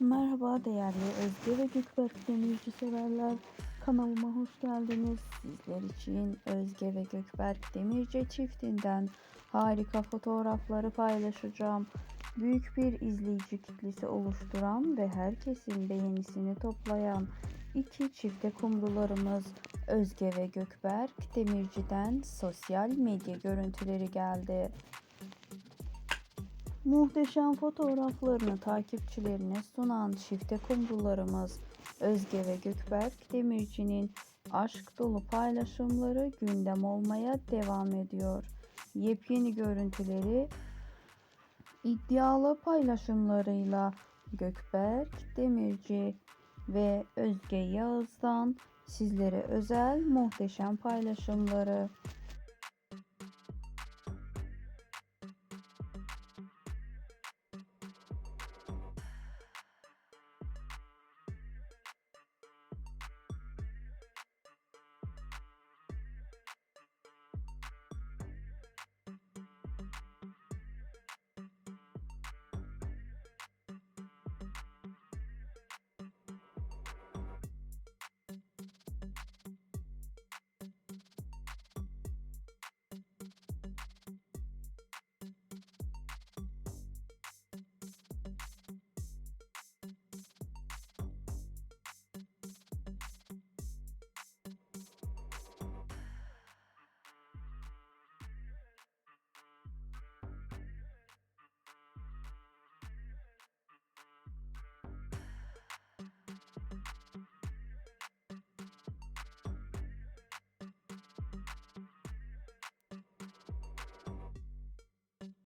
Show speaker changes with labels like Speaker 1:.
Speaker 1: Merhaba değerli Özge ve Gökberk Demirci severler. Kanalıma hoş geldiniz. Sizler için Özge ve Gökberk Demirci çiftinden harika fotoğrafları paylaşacağım. Büyük bir izleyici kitlesi oluşturan ve herkesin beğenisini toplayan iki çifte kumrularımız Özge ve Gökberk Demirci'den sosyal medya görüntüleri geldi. Muhteşem fotoğraflarını takipçilerine sunan çifte kumrularımız Özge ve Gökberk Demirci'nin aşk dolu paylaşımları gündem olmaya devam ediyor. Yepyeni görüntüleri iddialı paylaşımlarıyla Gökberk Demirci ve Özge Yağız'dan sizlere özel muhteşem paylaşımları